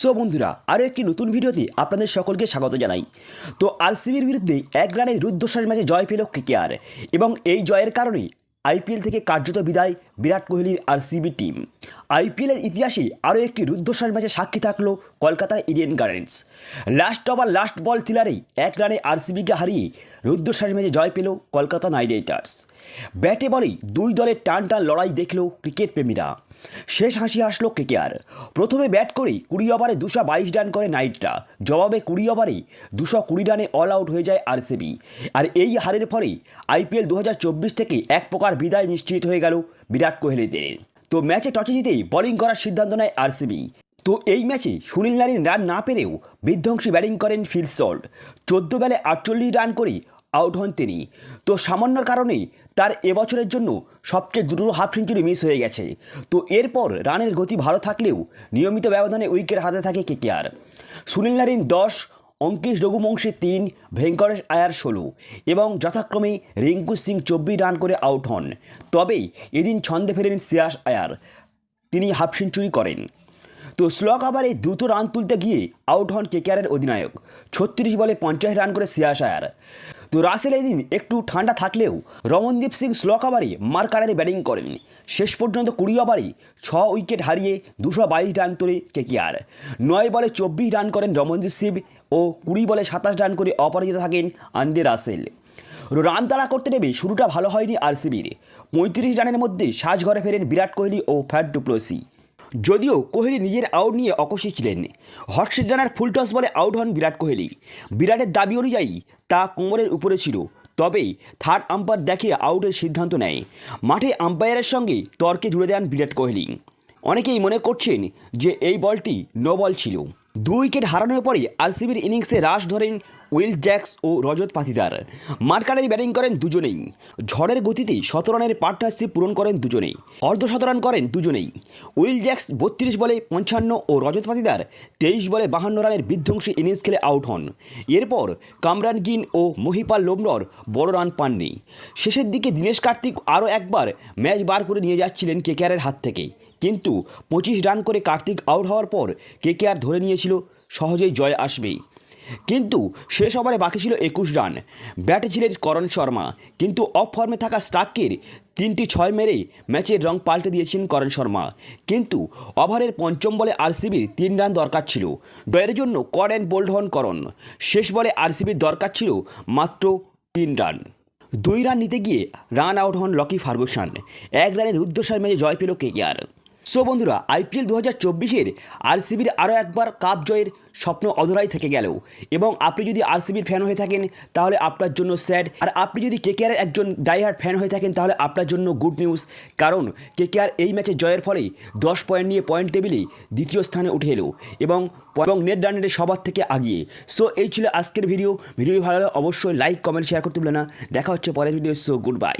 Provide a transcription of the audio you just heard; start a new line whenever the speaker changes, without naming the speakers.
So বন্ধুরা, আরও একটি নতুন ভিডিওতে আপনাদের সকলকে স্বাগত জানাই। তো আরসিবির বিরুদ্ধে এক রানের রুদ্ধশ্বাস ম্যাচে জয় পেল কেকেআর এবং এই জয়ের কারণেই আইপিএল থেকে কার্যত বিদায় বিরাট কোহলির আরসিবি টিম। আইপিএলের ইতিহাসে আরও একটি রুদ্ধশ্বাস ম্যাচে সাক্ষী থাকল কলকাতার Eden Gardens. Last over, last ball থ্রিলারেই এক রানে আরসিবিকে হারিয়ে রুদ্ধশ্বাস ম্যাচে জয় পেল কলকাতা নাইট রাইডার্স। ব্যাটে বলেই দুই দলের টান টান লড়াই দেখল ক্রিকেট প্রেমীরা। শেষ হাসি আসলো কেকেআর। প্রথমে ব্যাট করেই কুড়ি ওভারে দুশো বাইশ রান করে নাইটরা। জবাবে কুড়ি ওভারেই দুশো কুড়ি রানে অল আউট হয়ে যায় আরসিবি। আর এই হারের ফলে আইপিএল দু হাজার চব্বিশ থেকে এক প্রকার বিদায় নিশ্চিত হয়ে গেল বিরাট কোহলিদের তো ম্যাচে টসে জিতেই বোলিং করার সিদ্ধান্ত নেয় আরসিবি তো এই ম্যাচে সুনীল নারিন রান না পেরেও বিধ্বংসী ব্যাটিং করেন ফিল সল্ট। চোদ্দ বেলে আটচল্লিশ রান করে আউট হন তিনি। তো সামান্যর কারণেই তার এবছরের জন্য সবচেয়ে দ্রুত হাফ সেঞ্চুরি মিস হয়ে গেছে। তো এরপর রানের গতি ভালো থাকলেও নিয়মিত ব্যবধানে উইকেট হাতে থাকে কেকেআর সুনীল নারিন দশ অঙ্কিশ রঘুবংশী তিন, ভেঙ্কটেশ আয়ার ষোলো এবং যথাক্রমে রিঙ্কু সিং চব্বিশ রান করে আউট হন। তবেই এদিন ছন্দে ফেরেন সিয়াস আয়ার। তিনি হাফ সেঞ্চুরি করেন। তো স্লক ওভারে দ্রুত রান তুলতে গিয়ে আউট হন কেকেআরের অধিনায়ক। ছত্রিশ বলে পঞ্চাশ রান করে সিয়াস আয়ার। তো রাসেল এদিন একটু ঠান্ডা থাকলেও রমনদীপ সিং স্লক ওভারে মার্কারে ব্যাটিং করেন। শেষ পর্যন্ত কুড়ি ওভারে ছ উইকেট হারিয়ে দুশো বাইশ রান তোলে কেকেআর। নয় বলে চব্বিশ রান করেন রমনদীপ সিং ও কুড়ি বলে সাতাশ রান করে অপরাজিত থাকেন আন্দ্রে রাসেল। রান তাড়া করতে নেমে শুরুটা ভালো হয়নি আরসিবির। পঁয়ত্রিশ রানের মধ্যে সাজঘরে ফেরেন বিরাট কোহলি ও ফ্যাট ডুপ্লোসি। যদিও কোহলি নিজের আউট নিয়ে অকশি ছিলেন। Hot seat runner full toss বলে আউট হন বিরাট কোহলি। বিরাটের দাবি অনুযায়ী তা কোমরের উপরে ছিল। তবেই থার্ড আম্পায়ার দেখে আউটের সিদ্ধান্ত নেয়। মাঠে আম্পায়ারের সঙ্গে তর্কে জুড়ে দেন বিরাট কোহলি। অনেকেই মনে করছেন যে এই বলটি নো বল ছিল। দু উইকেট হারানোর পরে আরসিবির ইনিংসে রাশ ধরেন উইল জ্যাক্স ও রজত পাতিদার। মাঠকাটাই ব্যাটিং করেন দুজনেই। ঝড়ের গতিতে শত রানের পার্টনারশিপ পূরণ করেন দুজনেই। অর্ধশত রান করেন দুজনেই। উইল জ্যাক্স বত্রিশ বলে পঞ্চান্ন ও রজত পাতিদার তেইশ বলে বাহান্ন রানের বিধ্বংসী ইনিংস খেলে আউট হন। এরপর কামরান গিন ও মহিপাল লোমরর বড় রান পাননি। শেষের দিকে দীনেশ কার্তিক আরও একবার ম্যাচ বার করে নিয়ে যাচ্ছিলেন কেকেআরের হাত থেকে। কিন্তু পঁচিশ রান করে কার্তিক আউট হওয়ার পর কেকেআর ধরে নিয়েছিল, সহজেই জয় আসবেই। কিন্তু শেষ ওভারে বাকি ছিল একুশ রান। ব্যাটে ছিলেন করণ শর্মা, কিন্তু অফ ফর্মে থাকা স্টাকের তিনটি ছয় মেরেই ম্যাচের রং পাল্টে দিয়েছেন করণ শর্মা। কিন্তু ওভারের পঞ্চম বলে আরসিবির তিন রান দরকার ছিল। জয়ের জন্য কর অ্যান্ড বোল্ড হন করণ। শেষ বলে আরসিবির দরকার ছিল মাত্র তিন রান। দুই রান নিতে গিয়ে রান আউট হন লকি ফার্গুসান। এক রানের রুদ্ধশ্বাস ম্যাচে জয় পেল কেকেআর সো বন্ধুরা, আইপিএল দু হাজার চব্বিশের আরসিবির আরও একবার কাপ জয়ের স্বপ্ন অধরাই থেকে গেল। এবং আপনি যদি আরসিবির ফ্যান হয়ে থাকেন, তাহলে আপনার জন্য স্যাড আর আপনি যদি কেকেআরের একজন ডাইহার্ড ফ্যান হয়ে থাকেন, তাহলে আপনার জন্য গুড নিউজ কারণ কেকেআর এই ম্যাচে জয়ের ফলেই দশ পয়েন্ট নিয়ে পয়েন্ট টেবিলে দ্বিতীয় স্থানে উঠে এলো। এবং এবং নেট রানের সবার থেকে আগিয়ে। সো এই ছিল আজকের ভিডিও ভিডিও ভালো লাগলে অবশ্যই লাইক কমেন্ট শেয়ার করতে ভুলে না। দেখা হচ্ছে পরের ভিডিও সো গুড বাই